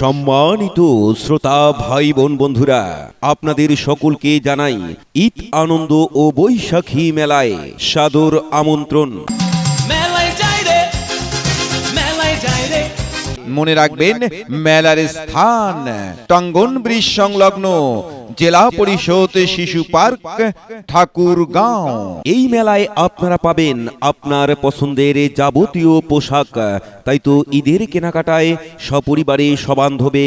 সম্মানিত শ্রোতা ভাই বোন বন্ধুরা আপনাদের সকলকে জানাই ঈদ আনন্দ ও বৈশাখী মেলায় সাদর আমন্ত্রণ। মনে রাখবেন মেলার স্থান টঙ্গন ব্রিজ সংলগ্ন জেলা পরিষদ শিশু পার্ক ঠাকুরগাঁও এই মেলায় আপনারা পাবেন আপনার পছন্দের যাবতীয় পোশাক। তাই তো ঈদের কেনাকাটায় সপরিবারে সবান্ধবে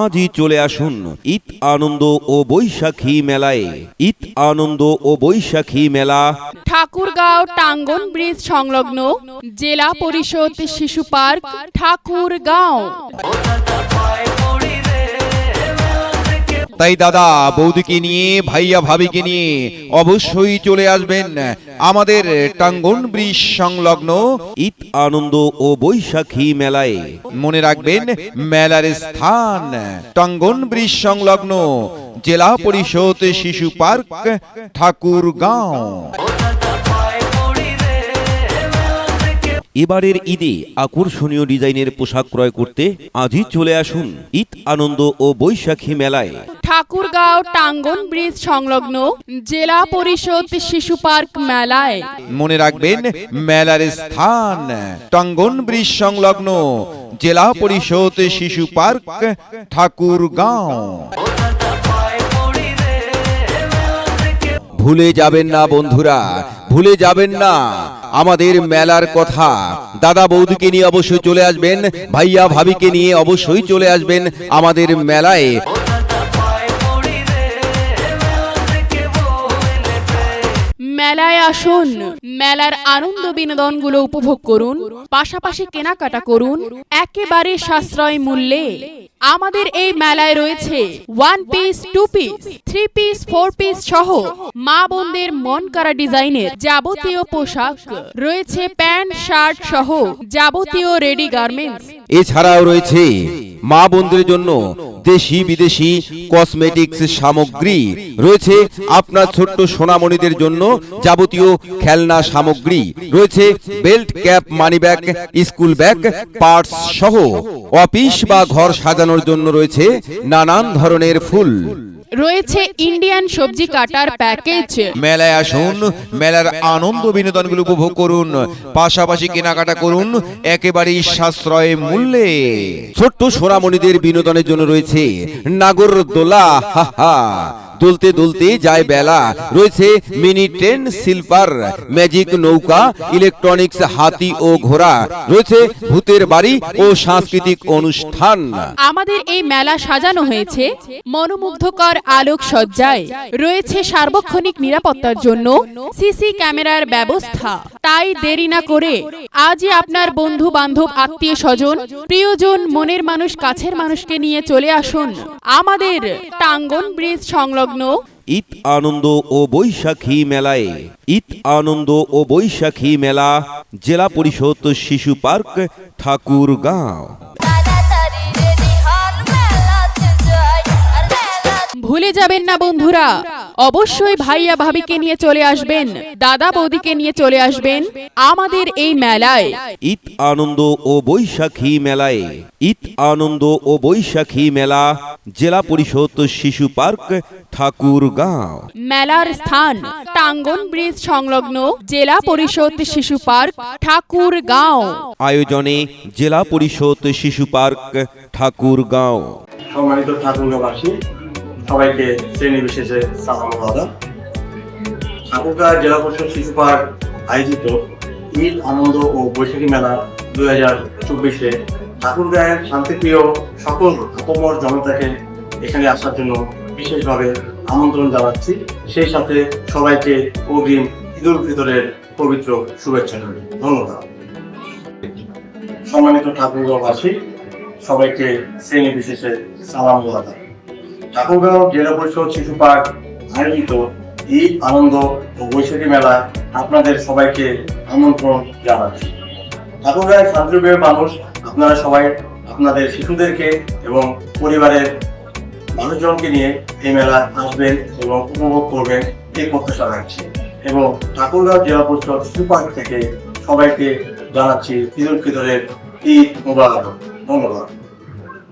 আজই চলে আসুন ঈদ আনন্দ ও বৈশাখী মেলায়। ঈদ আনন্দ ও বৈশাখী মেলা। ঠাকুরগাঁও টাঙ্গন ব্রিজ সংলগ্ন জেলা পরিষদ শিশু পার্ক ঠাকুরগাঁও তাই দাদা, বৌদিকে নিয়ে, ভাইয়া ভাবিকে নিয়ে অবশ্যই চলে আসবেন আমাদের টাঙ্গন ব্রিজ সংলগ্ন ঈদ আনন্দ ও বৈশাখী মেলায়। মনে রাখবেন, মেলার স্থান টাঙ্গন ব্রিজ সংলগ্ন জেলা পরিষদ শিশু পার্ক, ঠাকুরগাঁও। এবারের ঈদে আকর্ষণীয় ডিজাইনের পোশাক ক্রয় করতে আজই চলে আসুন ঈদ আনন্দ ও বৈশাখী মেলায়। ঠাকুরগাঁও টাঙ্গন ব্রিজ সংলগ্ন জেলা পরিষদ শিশু পার্ক মেলায়। মনে রাখবেন মেলার স্থান টাঙ্গন ব্রিজ সংলগ্ন জেলা পরিষদ শিশু পার্ক ঠাকুরগাঁও। ভুলে যাবেন না বন্ধুরা ভুলে যাবেন না। আমাদের মেলার কথা দাদা বৌদিকে নিয়ে অবশ্যই চলে আসবেন ভাইয়া ভাবিকে নিয়ে অবশ্যই চলে আসবেন আমাদের মেলায়। মেলায় আসুন। মেলার আনন্দ বিনোদনগুলো উপভোগ করুন, পাশাপাশি কেনাকাটা করুন, একেবারে সাশ্রয় মূল্যে। আমাদের এই মেলায় রয়েছে one piece two piece three piece four piece সহ মা বোনদের মন করা ডিজাইনের যাবতীয় পোশাক। রয়েছে প্যান্ট, শার্ট সহ যাবতীয় রেডি গার্মেন্টস এছাড়াও রয়েছে মা বোনদের জন্য দেশি বিদেশি কসমেটিক্স সামগ্রী। রয়েছে আপনার ছোট্ট সোনামণিদের জন্য যাবতীয় খেলনা সামগ্রী। রয়েছে belt cap money bag school bag parts সহ। অফিস বা ঘর সাজানোর জন্য রয়েছে নানান ধরনের ফুল। রয়েছে ইন্ডিয়ান সবজি কাটার প্যাকেজ মেলায় আসুন মেলার আনন্দ বিনোদনগুলো উপভোগ করুন পাশাপাশি কেনাকাটা করুন একেবারেই সাশ্রয় মূল্যে। ছোট্ট সোনামণিদের বিনোদনের জন্য রয়েছে নাগরদোলা হা হা দুলতে দুলতে যায় বেলা। রয়েছে মিনি ট্রেন, সিলভার, ম্যাজিক নৌকা, ইলেকট্রনিক্স, হাতি ও ঘোড়া। রয়েছে ভূতের বাড়ি ও সাংস্কৃতিক অনুষ্ঠান। আমাদের এই মেলা সাজানো হয়েছে। মনোমুগ্ধকর আলোক সজ্জায় রয়েছে সার্বক্ষণিক নিরাপত্তার জন্য সিসি ক্যামেরার ব্যবস্থা। তাই দেরি না করে আজই আপনার বন্ধু বান্ধব আত্মীয় স্বজন প্রিয়জন মনের মানুষ কাছের মানুষকে নিয়ে চলে আসুন আমাদের টাঙ্গন ব্রিজ সংলগ্ন ঈদ আনন্দ ও বৈশাখী মেলায়। ঈদ আনন্দ ও বৈশাখী মেলা জেলা পরিষদ শিশু পার্ক ঠাকুরগাঁও। ভুলে যাবেন না বন্ধুরা। অবশ্যই ভাইয়া ভাবিকে নিয়ে চলে আসবেন। দাদা বৌদিকে নিয়ে চলে আসবেন। আমাদের এই মেলায়। ঈদ আনন্দ ও বৈশাখী মেলায়। ঈদ আনন্দ ও বৈশাখী মেলা জেলা পরিষদ শিশু পার্ক ঠাকুরগাঁও। মেলার স্থান টাঙ্গন ব্রিজ সংলগ্ন জেলা পরিষদ শিশু পার্ক ঠাকুরগাঁও। আয়োজনে জেলা পরিষদ শিশু পার্ক ঠাকুরগাঁও। সম্মানিত ঠাকুরগাঁবাসী সবাইকে শ্রেণি বিশেষে সালাম আলাদা ঠাকুরগাঁ জেলা পরিষদ শিশু পার্ক আয়োজিত ঈদ, আনন্দ ও বৈশাখী মেলা দুই হাজার চব্বিশে ঠাকুরগাঁয়ের শান্তিপ্রিয় সকল আপমর জনতাকে এখানে আসার জন্য বিশেষভাবে আমন্ত্রণ জানাচ্ছি। সেই সাথে সবাইকে অগ্রিম ঈদ উল ফিতরের পবিত্র শুভেচ্ছা রইল ধন্যবাদ। সম্মানিত ঠাকুরগাঁওবাসী, সবাইকে শ্রেণি বিশেষে সালাম আলাদা ঠাকুরগাঁও জেলা পরিষদ শিশু পার্ক আয়োজিত ঈদ আনন্দ ও বৈশাখী মেলা আপনাদের সবাইকে আমন্ত্রণ জানাচ্ছি। ঠাকুরগাঁয়ের শান্তিপ্রিয় মানুষ, আপনারা সবাই আপনাদের শিশুদেরকে এবং পরিবারের মানুষজনকে নিয়ে এই মেলা আসবেন এবং উপভোগ করবেন এই প্রত্যাশা রাখছি। এবং ঠাকুরগাঁও জেলা পরিষদ শিশু পার্ক থেকে সবাইকে জানাচ্ছি ঈদ উল ফিতরের ঈদ মুবারক। ধন্যবাদ।